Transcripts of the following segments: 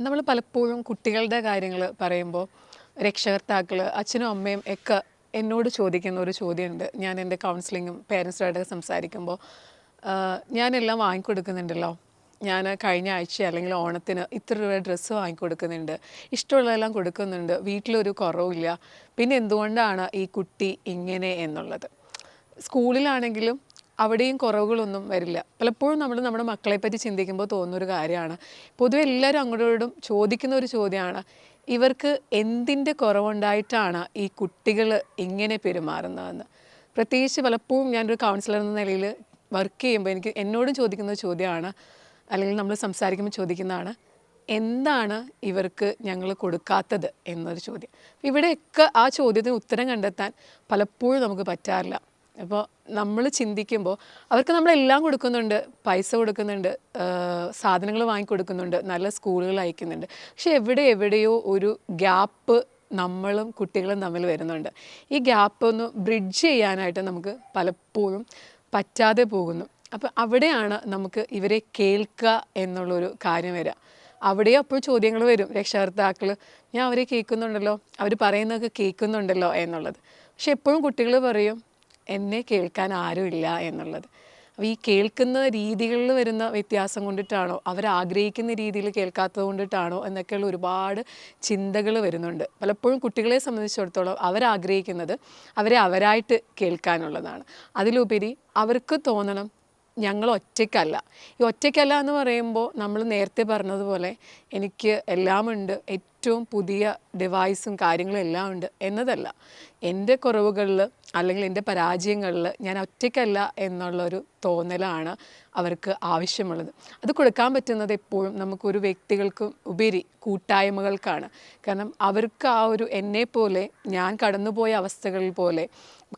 നമ്മൾ പലപ്പോഴും കുട്ടികളുടെ കാര്യങ്ങൾ പറയുമ്പോൾ രക്ഷകർത്താക്കൾ അച്ഛനും അമ്മയും ഒക്കെ എന്നോട് ചോദിക്കുന്ന ഒരു ചോദ്യമുണ്ട്. ഞാൻ എന്റെ കൗൺസിലിങ്ങും പേരൻസുമായിട്ട് സംസാരിക്കുമ്പോൾ "ആഹ്, ഞാനെല്ലാം വാങ്ങിക്കൊടുക്കുന്നുണ്ടല്ലോ. ഞാൻ കഴിഞ്ഞ ആഴ്ച അല്ലെങ്കിൽ ഓണത്തിന് ഇത്ര രൂപ ഡ്രസ്സ് വാങ്ങിക്കൊടുക്കുന്നുണ്ട്. ഇഷ്ടമുള്ളതെല്ലാം കൊടുക്കുന്നുണ്ട്. വീട്ടിലൊരു കുറവില്ല പിന്നെ എന്തുകൊണ്ടാണ് ഈ കുട്ടി ഇങ്ങനെ എന്നുള്ളത്? സ്കൂളിലാണെങ്കിലും അവിടെയും കുറവുകളൊന്നും വരില്ല. പലപ്പോഴും നമ്മൾ നമ്മുടെ മക്കളെ പറ്റി ചിന്തിക്കുമ്പോൾ തോന്നുന്നൊരു കാര്യമാണ്. പൊതുവെ എല്ലാവരും അങ്ങോട്ടും ചോദിക്കുന്ന ഒരു ചോദ്യമാണ് ഇവർക്ക് എന്തിന്റെ കുറവുണ്ടായിട്ടാണ് ഈ കുട്ടികൾ ഇങ്ങനെ പെരുമാറുന്നതെന്ന്? പ്രത്യേകിച്ച് പലപ്പോഴും ഞാനൊരു കൗൺസിലർ എന്ന നിലയിൽ വർക്ക് ചെയ്യുമ്പോൾ എനിക്ക് എന്നോടും ചോദിക്കുന്ന ചോദ്യമാണ് അല്ലെങ്കിൽ നമ്മൾ സംസാരിക്കുമ്പോൾ ചോദിക്കുന്നതാണ് എന്താണ് ഇവർക്ക് ഞങ്ങൾ കൊടുക്കാത്തത് എന്നൊരു ചോദ്യം. ഇവിടെയൊക്കെ ആ ചോദ്യത്തിന് ഉത്തരം കണ്ടെത്താൻ പലപ്പോഴും നമുക്ക് പറ്റാറില്ല. അപ്പോൾ നമ്മൾ ചിന്തിക്കുമ്പോൾ അവർക്ക് നമ്മളെല്ലാം കൊടുക്കുന്നുണ്ട്. പൈസ കൊടുക്കുന്നുണ്ട്. സാധനങ്ങൾ വാങ്ങിക്കൊടുക്കുന്നുണ്ട് നല്ല സ്കൂളുകൾ അയക്കുന്നുണ്ട്. പക്ഷെ എവിടെ എവിടെയോ ഒരു ഗ്യാപ്പ് നമ്മളും കുട്ടികളും തമ്മിൽ വരുന്നുണ്ട്. ഈ ഗ്യാപ്പ് ഒന്ന് ബ്രിഡ്ജ് ചെയ്യാനായിട്ട് നമുക്ക് പലപ്പോഴും പറ്റാതെ പോകുന്നു. അപ്പോൾ അവിടെയാണ് നമുക്ക് ഇവരെ കേൾക്കുക എന്നുള്ളൊരു കാര്യം വരിക അവിടെ അപ്പോൾ ചോദ്യങ്ങൾ വരും. രക്ഷകർത്താക്കൾ ഞാൻ അവരെ കേൾക്കുന്നുണ്ടല്ലോ. അവർ പറയുന്നതൊക്കെ കേൾക്കുന്നുണ്ടല്ലോ എന്നുള്ളത്. പക്ഷെ എപ്പോഴും കുട്ടികൾ പറയും എന്നെ കേൾക്കാൻ ആരുമില്ല എന്നുള്ളത്. അപ്പോൾ ഈ കേൾക്കുന്ന രീതികളിൽ വരുന്ന വ്യത്യാസം കൊണ്ടിട്ടാണോ അവർ ആഗ്രഹിക്കുന്ന രീതിയിൽ കേൾക്കാത്തത് കൊണ്ടിട്ടാണോ എന്നൊക്കെയുള്ള ഒരുപാട് ചിന്തകൾ വരുന്നുണ്ട്. പലപ്പോഴും കുട്ടികളെ സംബന്ധിച്ചിടത്തോളം അവരാഗ്രഹിക്കുന്നത് അവരെ അവരായിട്ട് കേൾക്കാനുള്ളതാണ്. അതിലുപരി അവർക്ക് തോന്നണം ഞങ്ങൾ ഒറ്റയ്ക്കല്ല. ഈ ഒറ്റയ്ക്കല്ല എന്ന് പറയുമ്പോൾ നമ്മൾ നേരത്തെ പറഞ്ഞതുപോലെ എനിക്ക് എല്ലാമുണ്ട് ഏറ്റവും പുതിയ ഡിവൈസും കാര്യങ്ങളും എല്ലാം ഉണ്ട് എന്നതല്ല. എന്റെ കുറവുകളിൽ അല്ലെങ്കിൽ എന്റെ പരാജയങ്ങളിൽ ഞാൻ ഒറ്റയ്ക്കല്ല എന്നുള്ളൊരു തോന്നലാണ് അവർക്ക് ആവശ്യമുള്ളത്. അത് കൊടുക്കാൻ പറ്റുന്നത് എപ്പോഴും നമുക്കൊരു വ്യക്തികൾക്കും ഉപരി കൂട്ടായ്മകൾക്കാണ്. കാരണം അവർക്ക് ആ ഒരു എന്നെപ്പോലെ ഞാൻ കടന്നുപോയ അവസ്ഥകളിൽ പോലെ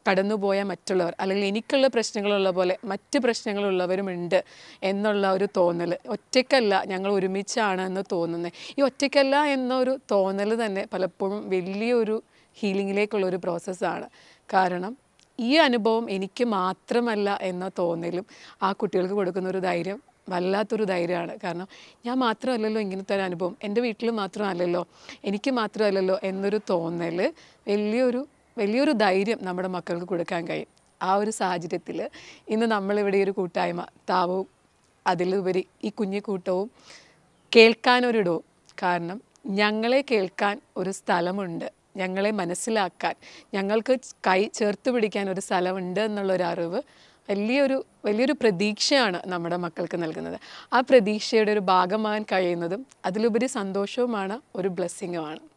കടന്നുപോയ മറ്റുള്ളവർ അല്ലെങ്കിൽ എനിക്കുള്ള പ്രശ്നങ്ങളുള്ള പോലെ മറ്റ് പ്രശ്നങ്ങളുള്ളവരുമുണ്ട് എന്നുള്ള ഒരു തോന്നൽ. ഒറ്റയ്ക്കല്ല ഞങ്ങൾ ഒരുമിച്ചാണ് എന്ന് തോന്നുന്നത്. ഈ ഒറ്റയ്ക്കല്ല എന്നൊരു തോന്നൽ തന്നെ പലപ്പോഴും വലിയൊരു ഹീലിങ്ങിലേക്കുള്ള ഒരു പ്രോസസ്സാണ്. കാരണം ഈ അനുഭവം എനിക്ക് മാത്രമല്ല എന്ന തോന്നലും ആ കുട്ടികൾക്ക് കൊടുക്കുന്ന ഒരു ധൈര്യം വല്ലാത്തൊരു ധൈര്യമാണ്. കാരണം ഞാൻ മാത്രമല്ലല്ലോ ഇങ്ങനത്തെ ഒരു അനുഭവം. എന്റെ വീട്ടിൽ മാത്രമല്ലല്ലോ എനിക്ക് മാത്രമല്ലല്ലോ എന്നൊരു തോന്നൽ വലിയൊരു വലിയൊരു ധൈര്യം നമ്മുടെ മക്കൾക്ക് കൊടുക്കാൻ കഴിയും. ആ ഒരു സാഹചര്യത്തിൽ ഇന്ന് നമ്മളിവിടെ ഒരു കൂട്ടായ്മ താവവും അതിലുപരി ഈ കുഞ്ഞു കൂട്ടവും കേൾക്കാനൊരിടവും. കാരണം ഞങ്ങളെ കേൾക്കാൻ ഒരു സ്ഥലമുണ്ട്. ഞങ്ങളെ മനസ്സിലാക്കാൻ ഞങ്ങൾക്ക് കൈ ചേർത്ത് പിടിക്കാൻ ഒരു സ്ഥലമുണ്ട് എന്നുള്ളൊരു അറിവ് വലിയൊരു വലിയൊരു പ്രതീക്ഷയാണ് നമ്മുടെ മക്കൾക്ക് നൽകുന്നത്. ആ പ്രതീക്ഷയുടെ ഒരു ഭാഗമാകാൻ കഴിയുന്നതും അതിലുപരി സന്തോഷവുമാണ് ഒരു ബ്ലെസ്സിങ്ങുമാണ്.